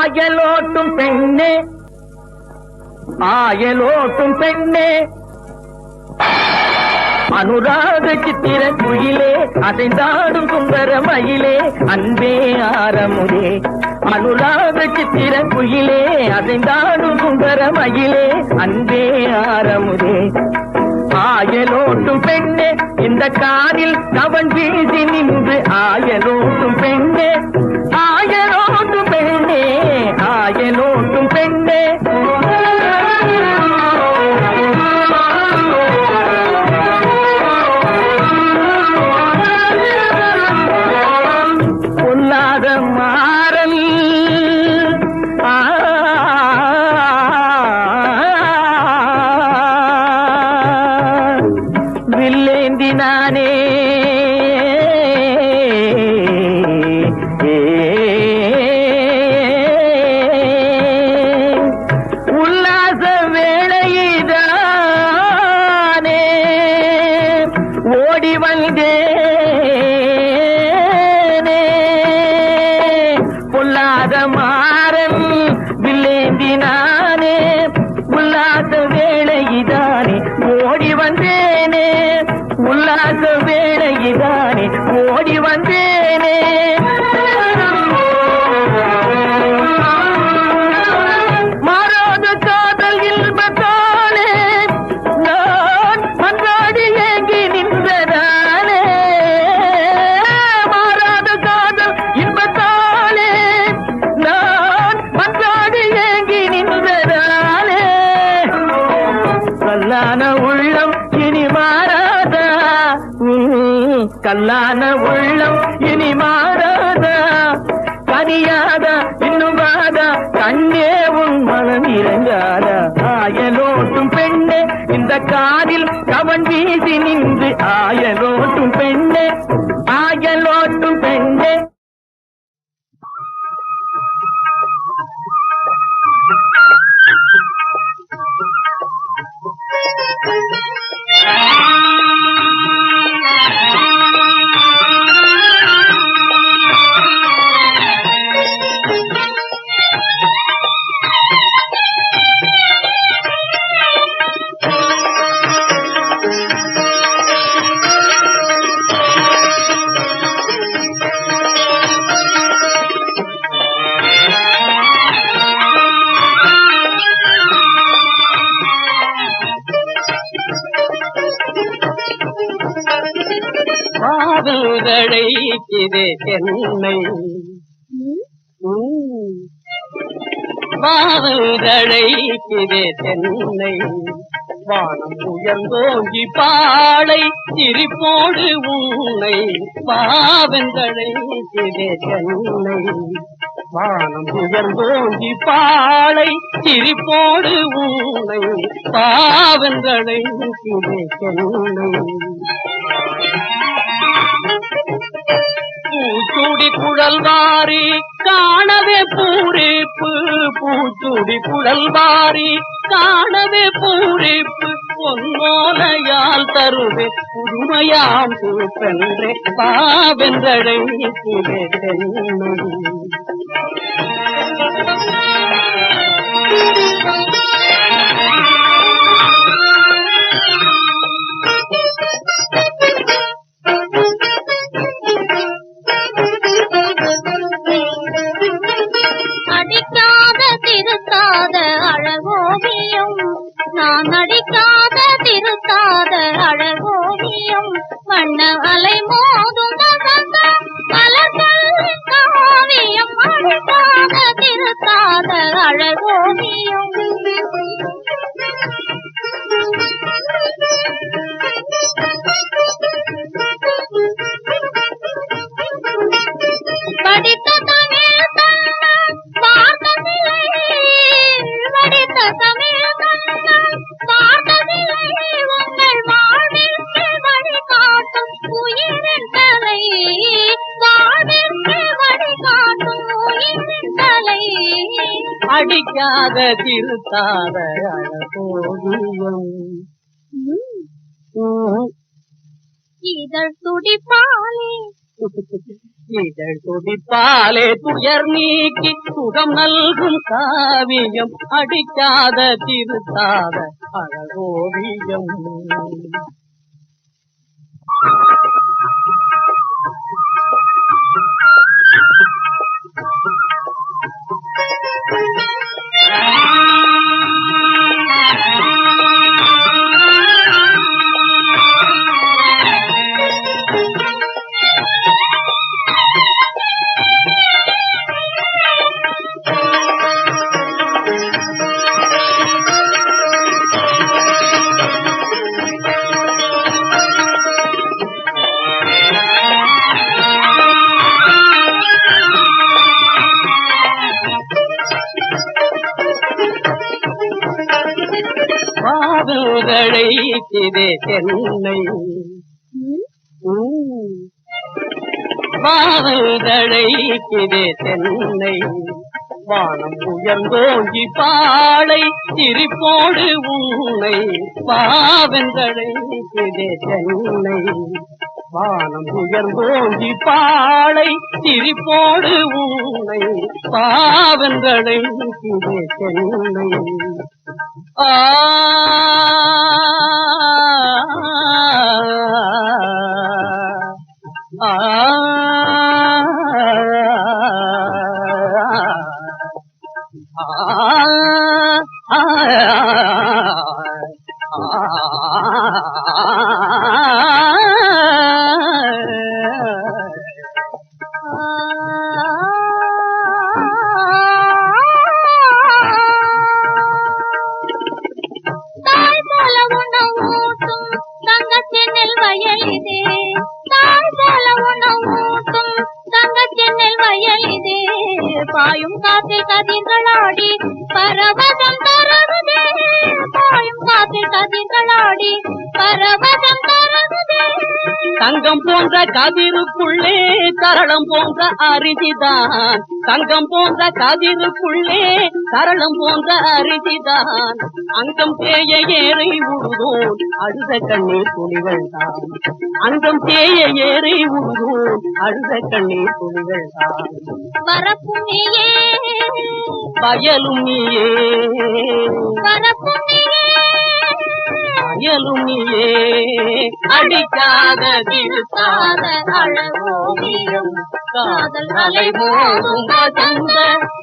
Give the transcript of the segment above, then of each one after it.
ஆயலோட்டும் பெண்ணே. ஆயலோட்டும் பெண்ணே. அனுராக சித்திர குயிலே அசைந்தாடும் சுந்தர மயிலே அன்பே ஆரமுதே. அனுராக சித்திர குயிலே அசைந்தாடும் சுந்தர மயிலே அன்பே ஆரமுதே. ஆயலோட்டும் பெண்ணே இந்த காரில் கவன் வீசி நின்று ஆயலோட்டும் பெண்ணே. ஆயலோட்டும் பெண்ணே ஆயலோட்டும் பெண்ணே. என்னை பாவங்களைக்குதே தென்னை வானம் உயர்ந்தோங்கி பாடை சிரிப்போடு உன்னை பாவங்களைக்குதே தென்னை வானம் உயர்ந்தோங்கி பாடை சிரிப்போடு உன்னை பாவங்களைக்குதே தென்னை பூச்சுடி குழல்வாரி காணவே பூரிப்பு. பூச்சுடி குழல்வாரி காணவே பூரிப்பு. பொன்னோலையால் தருவே புதுமையாம் பூப்பென்றே பாவென்றடை அடிக்காத அடிக்காத திருத்தாத அழகோவியம். இதழ் துடிப்பாலே. இதழ் துடிப்பாலே துயர் நீக்கி சுகம் நல்கும் காவியம். அடிக்காத திருத்தாத அழகோவியம். பாவங்களை இதே சென்னை பாவங்களை இதே சென்னை வானம் உயர்ந்தோங்கி பாளை சிரிப்போடு உன்னை பாவங்களை இதே சென்னை வானம் உயர்ந்தோங்கி பாளை சிரிப்போடு உன்னை பாவங்களை சென்னை ஆ கதிர்களாடி பரவசம் தருகுதே தங்கம் போன்ற கதிருக்குள்ளே தரளம் போன்ற அரிசிதான் தங்கம் போன்ற கதிருக்குள்ளே தரளம் போன்ற அரிசிதான் அங்கம் தேய ஏறை உழுதோன் அழுத கண்ணீர் துளிகள் தான் அங்கம் தேய ஏறை உழுதோன் அழுத கண்ணீர் துளிகள் தான் வரப்புண்ணியே வயலும் நீயே. வரப்புண்ணியே வயலும் நீயே அடிக்காத திருத்தாத அழகோவியம் காதல் அலை மோதும் வசந்த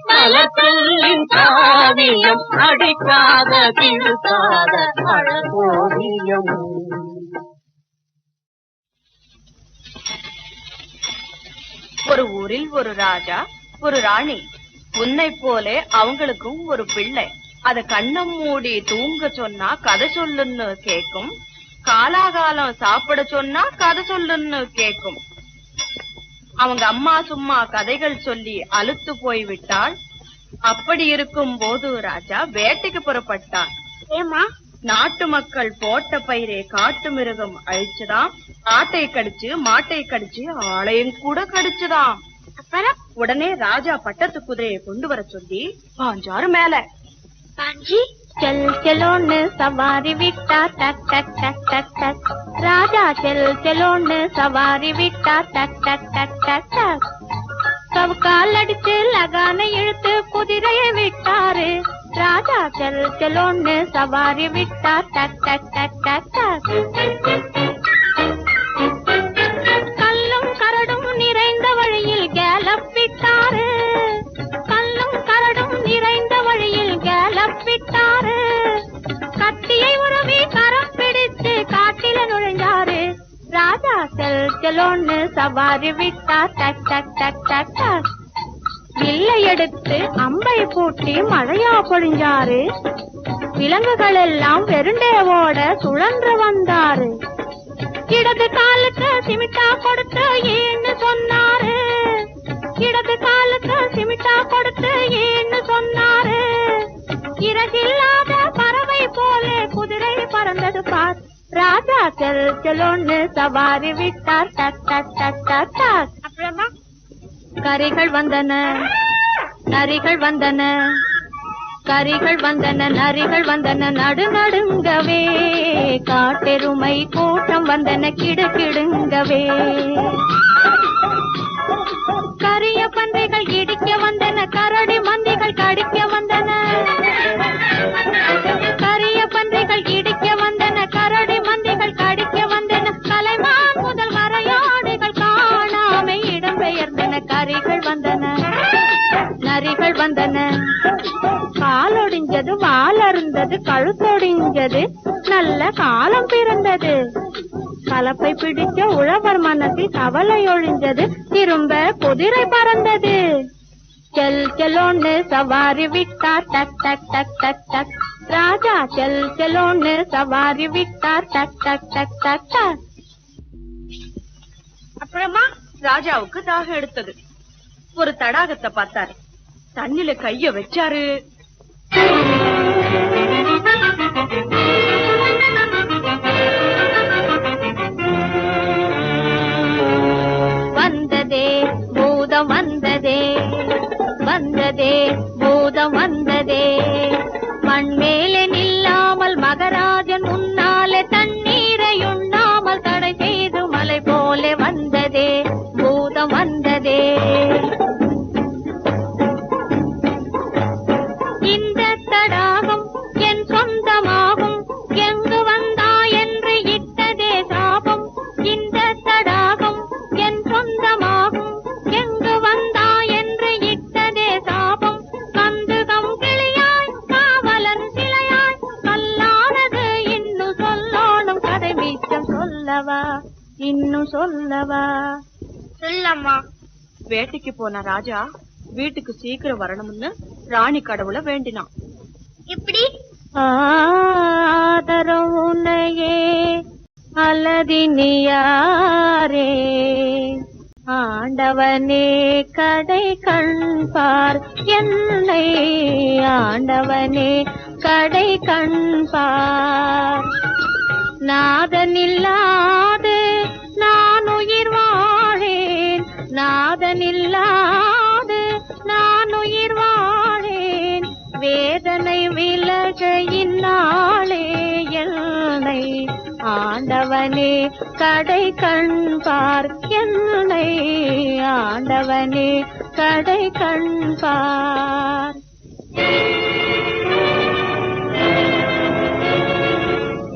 மலர்களின் காவியம். அடிக்காத திருத்தாத அழகோவியம் ஒரு ஊரில் ஒரு ராஜா ஒரு ராணி. உன்னை போலே அவங்களுக்கும் ஒரு பிள்ளை. அத கண்ணம் மூடி தூங்க சொன்னா கதை சொல்லுன்னு கேக்கும். காலாகாலம் சாப்பிட சொன்னா கதை சொல்லுன்னு கேக்கும். அவங்க அம்மா சும்மா கதைகள் சொல்லி அலுத்து போய் விட்டாள். அப்படி இருக்கும் போது ராஜா வேட்டைக்கு புறப்பட்டான். ஏமா நாட்டு மக்கள் போட்ட பயிரை காட்டு மிருகம் அழிச்சுதாம். ஆட்டை கடிச்சு மாட்டை கடிச்சு ஆளையும் கூட அப்புறம்? உடனே ராஜா பட்டத்து குதிரையை கொண்டு வர சொல்லி பாஞ்சாறு மேல பாஞ்சி செல் செலோன்னு சவாரி விட்டா டக் டக் டக் டக் டக். ராஜா செல் செலோன்னு சவாரி விட்டா டக் டக் டக் டக் டக். சவுக்கால் அடித்து லகான இழுத்து குதிரைய விட்டாரு. ராஜா செல் செலோன்னு சவாரி விட்டா டக் டக் டக் டக் டக். சவாரி விட்டா டக் டக் டக் டக் டக். வில்லை எடுத்து அம்பை பூட்டி மழையா பொழிஞ்சாரு. விலங்குகள் எல்லாம் வெருண்டே சுழன்று வந்தாரு. இடது காலுக்கு சிமிட்டா கொடுத்து ஏன்னு சொன்னாரு. இடது காலுக்கு சிமிட்டா கொடுத்து ஏன்னு சொன்னாரு. இறகில்லாத பறவை போல குதிரை பறந்தது பார்த்து ராஜா செல் செலோன்னு சவாரி விட்டார். டக் டக் டக் டக் டக். அப்புறமா? கரிகள் வந்தன நரிகள் வந்தன கரிகள் வந்தன நரிகள் வந்தன. நடு நடுங்கவே காட்டெருமை கூட்டம் வந்தன கிடு கிடுங்கவே. கரிய பன்றிகள் இடிக்க வந்தன கரடி மந்திகள் கடிக்க வந்தன. நரிகள் வந்தன. காலொடிஞ்சது வாலருந்தது கழுத்தொடிஞ்சது நல்ல காலம் பிறந்தது. கலப்பை பிடிக்க உழவர் மனத்தில் கவலை ஒழிஞ்சது திரும்ப குதிரை பறந்தது. செல் செலோன்னு சவாரி விட்டார் டக் டக் டக் டக் டக். ராஜா செல் செலோன்னு சவாரி விட்டார் டக் டக் டக் டக் டக். அப்புறமா ராஜாவுக்கு தாகம் எடுத்தது. ஒரு தடாகத்தை பார்த்தாரு. தண்ணில கைய வச்சாரு. வேட்டைக்கு போன ராஜா வீட்டுக்கு சீக்கிரம் வரணும்னு ராணி கடவுளை வேண்டினான். எப்படி? ஆதரம் உன்னையே அலதினியாரே. ஆண்டவனே கடை கண்பார் என்னை. ஆண்டவனே கடை கண்பார் நாதனில்லாது நாதனில்லாது நான் உயிர் வாழேன். வேதனை விலக இந்நாளே என்னை. ஆண்டவனே கடை கண் பார் என்னை. ஆண்டவனே கடை கண் பார்.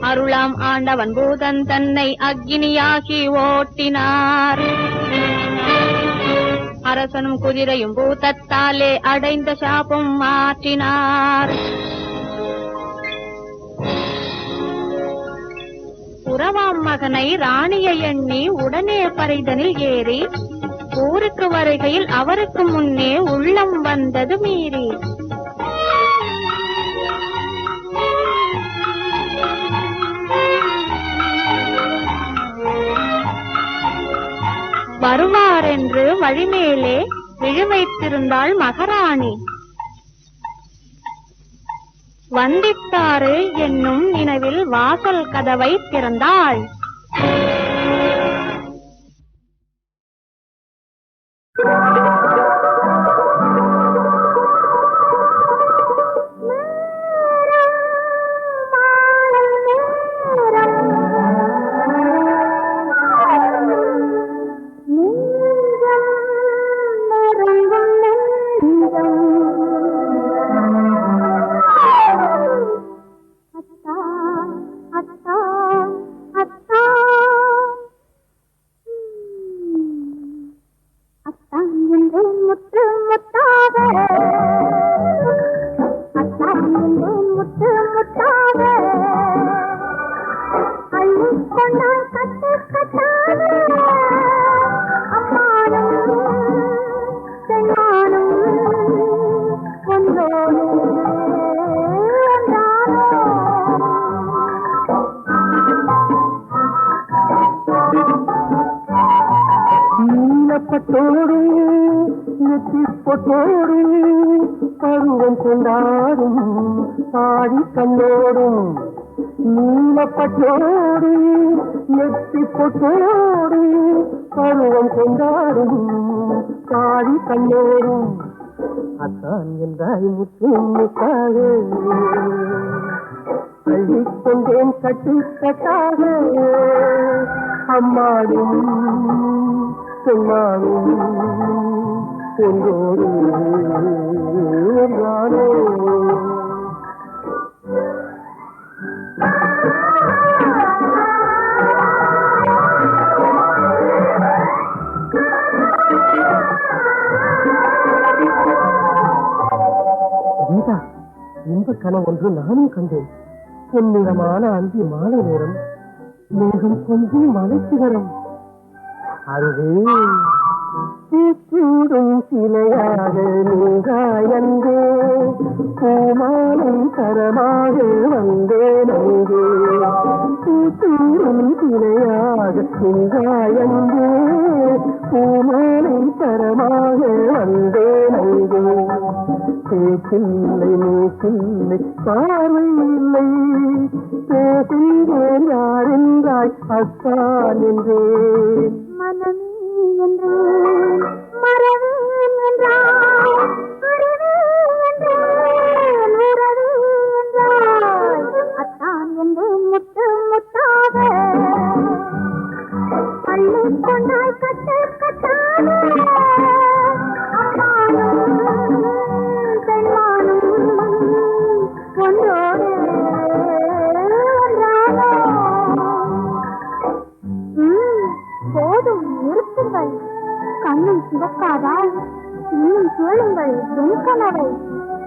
அருளாம் ஆண்டவன் பூதன் தன்னை அக்னியாகி ஓட்டினார். அரசனும் குதிரையும் பூத்தத்தாலே அடைந்த சாபம் மாற்றினார். உறவாம் மகனை ராணியை எண்ணி உடனே பறைதனில் ஏறி ஊருக்கு வருகையில் அவருக்கு முன்னே உள்ளம் வந்தது மீறி. வருவாரென்று வழிமேலே விழி வைத்திருந்தாள் மகாராணி. வந்தித்தாறு என்னும் நினைவில் வாசல் கதவை திறந்தாள். பருவம் கொண்டாடும் ஆடி கண்ணோடும் நீலப்பட்டோடு நெற்றிப்பொட்டோடு பருவம் கொண்டாடும் பாதி கண்ணோடும் அத்தான் என்றாய் முத்து முத்தாக அள்ளிக் அம்மாடும் கட்டு கட்டாக. அம்மாடும் சொன்னாலும் கீதா இந்த கனவு ஒன்று நானும் கண்டேன். பொன்னிறமான அந்தி மாலை நேரம் மேகம் கொஞ்சம் மலைச்சிகரம் அதுவே கூடும் சிலையாக நீங்காயந்தே பூமாலை தரமாக வந்தேன் அங்கே. பூச்சூடும் சிலையாக நீங்காயந்தே பூமாலை தரமாக வந்தேன் அங்கே. பேச்சில்லை மூச்சில்லை பார்வை இல்லை பேசுகிறேன் யாரென்றாய் அத்தான் என்றேன். மனமே என்றேன் Ram veis, nunca la veis.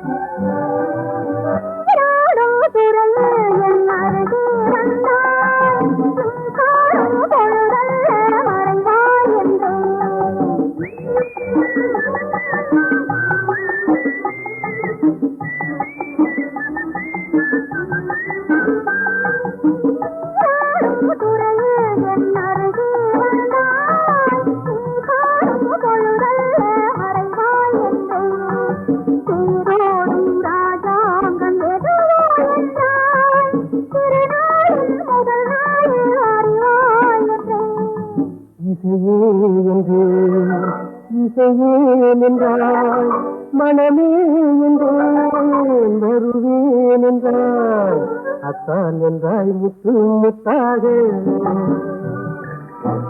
அத்தான் முத்து முத்தாக.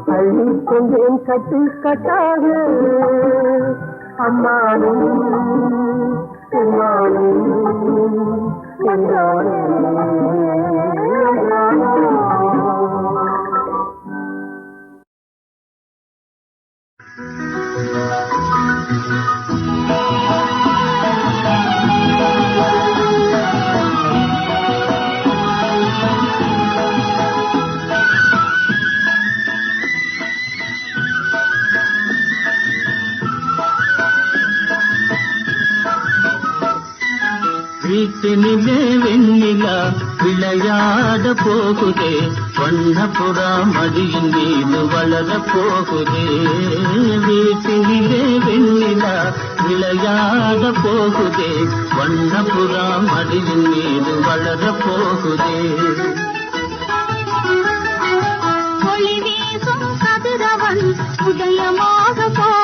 அள்ளி கொண்டேன் கட்டு கட்டாக. அம்மானும் பெருமானும் என்றானே வெண்ணிலா விளையாட போகுதே வண்ணப்புறா மடியின் மீது வளர போகுதே. வீட்டினிலே வெண்ணிலா விளையாட போகுதே வண்ணப்புறா மடியின் மீது வளர போகுதே. ஒளி வீசும் கதிரவன் உதயமாக போகுதே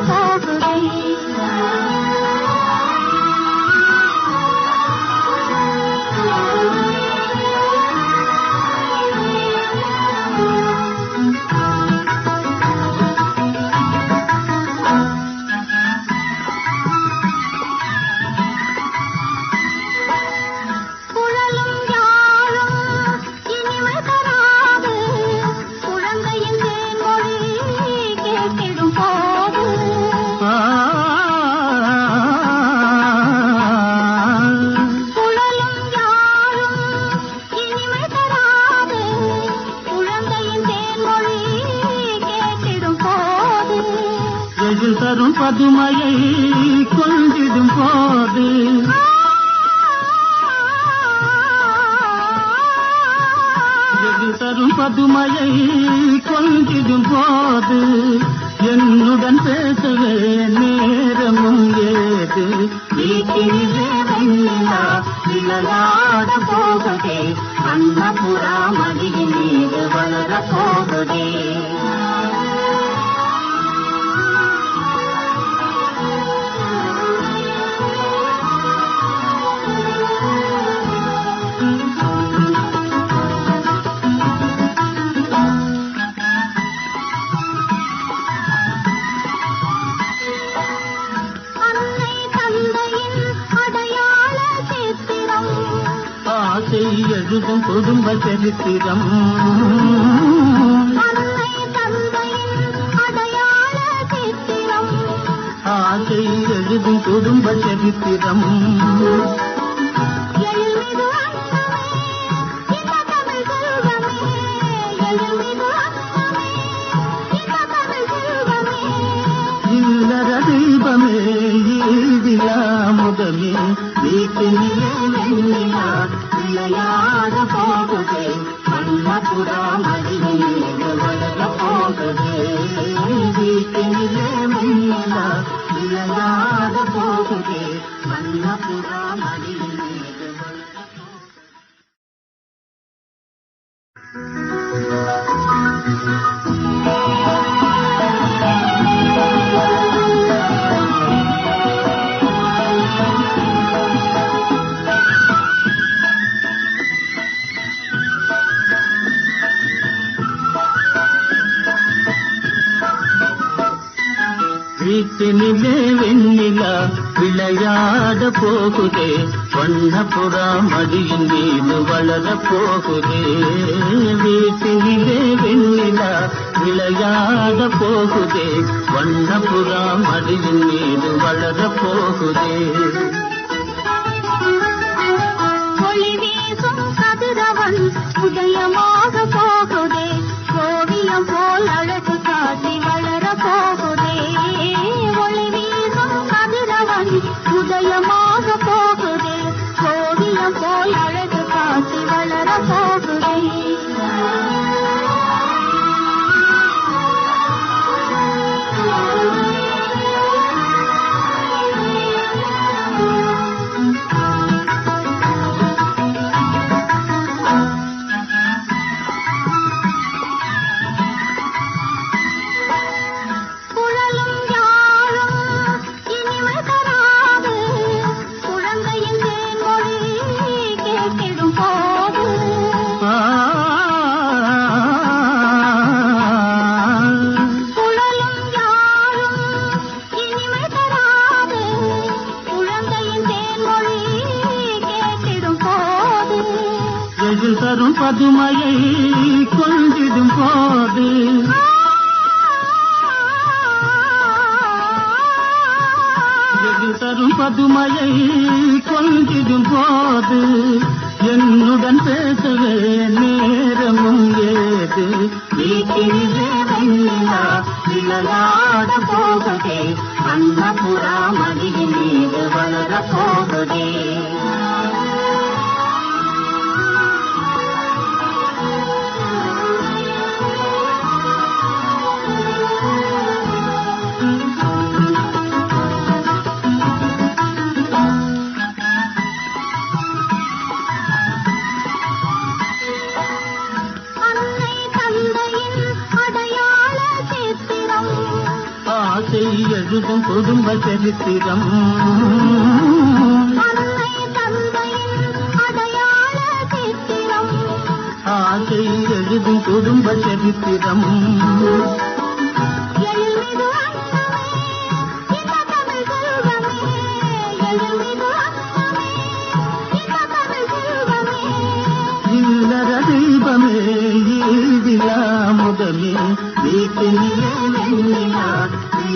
வளர పోగటే ఈ చిరువేవల్ల ఇలలాడపోగటే నీరు ஆசை எழுதும் குடும்ப சரித்திரம் ஆசை எழுதும் குடும்ப சரித்திரம் வீட்டினிலே வெண்ணிலா விளையாட போகுதே. வண்ணப்புறா மடியின் மீது வளர போகுதே. வீட்டினிலே வெண்ணிலா விளையாட போகுதே. வண்ணப்புறா மடியின் மீது வளர போகுதே. ஒளி வீசும் கதிரவன் உதயமாக போகுதே தன் ஆசை எழுதும் குடும்ப சரித்திரம். ஆசை எழுதும் குடும்ப சரித்திரம் இல்லற தீபமே ஈவிலாமுதமே வீட்டிலே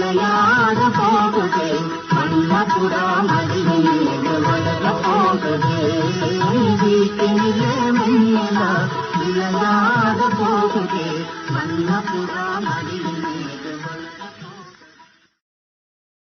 வெண்ணிலா விளையாட போகுதே வண்ணபுரா மடியில் வளர போகுதே வீட்டிலே வெண்ணிலா விளையாட போகுதே வண்ணபுரா மடி